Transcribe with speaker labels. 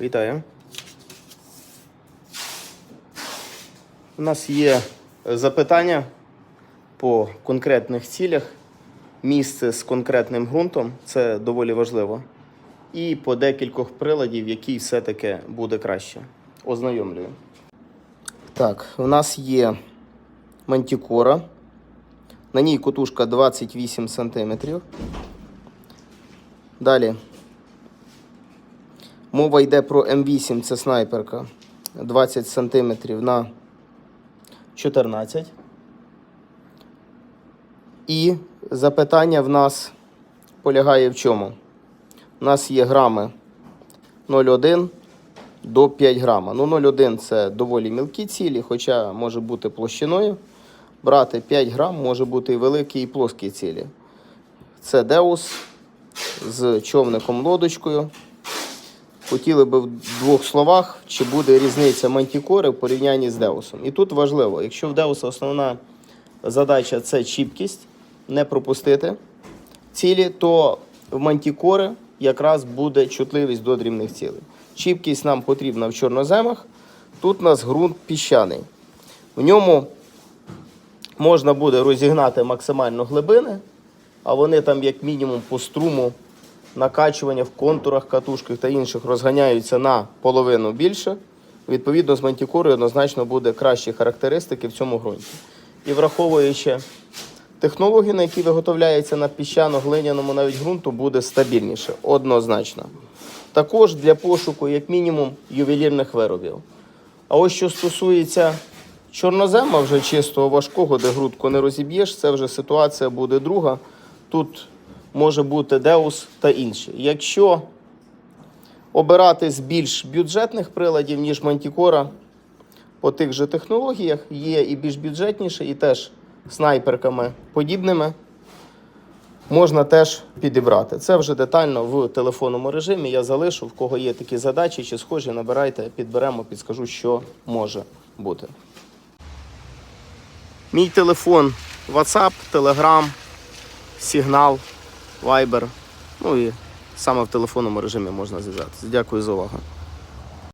Speaker 1: Вітаю. У нас є запитання по конкретних цілях, місце з конкретним ґрунтом це доволі важливо. І по декількох приладів, який все-таки буде краще. Ознайомлюю. Так, у нас є мантікора. На ній котушка 28 см. Далі Мова йде про М8, це снайперка 20 см на 14. І запитання в нас полягає в чому? У нас є грами 0,1 до 5 грама. Ну, 0,1 це доволі мілкі цілі, хоча може бути площиною. Брати 5 грам може бути і великі, і плоскі цілі. Це Деус з човником лодочкою. Хотіли би в двох словах, чи буде різниця мантікори в порівнянні з Деусом. І тут важливо, якщо в Деуса основна задача це чіпкість, не пропустити цілі, то в мантікори якраз буде чутливість до дрібних цілей. Чіпкість нам потрібна в чорноземах. Тут у нас ґрунт піщаний. В ньому можна буде розігнати максимально глибини, а вони там, як мінімум, по струму накачування в контурах катушках та інших розганяються на половину більше. Відповідно, з мантікорою однозначно буде кращі характеристики в цьому ґрунті. І враховуючи технології, на які виготовляється на піщано-глиняному навіть ґрунту, буде стабільніше, однозначно. Також для пошуку, як мінімум, ювелірних виробів. А ось що стосується чорнозема, вже чистого важкого, де грудку не розіб'єш, це вже ситуація буде друга. Тут може бути Деус та інші. Якщо обирати з більш бюджетних приладів, ніж Мантікора, по тих же технологіях, є і більш бюджетніше, і теж снайперками подібними. Можна теж підібрати. Це вже детально в телефонному режимі. Я залишу, в кого є такі задачі чи схожі, набирайте, підберемо, підскажу, що може бути. Мій телефон WhatsApp, Telegram, Signal, Viber. Ну і саме в телефонному режимі можна зв'язатися. Дякую за увагу.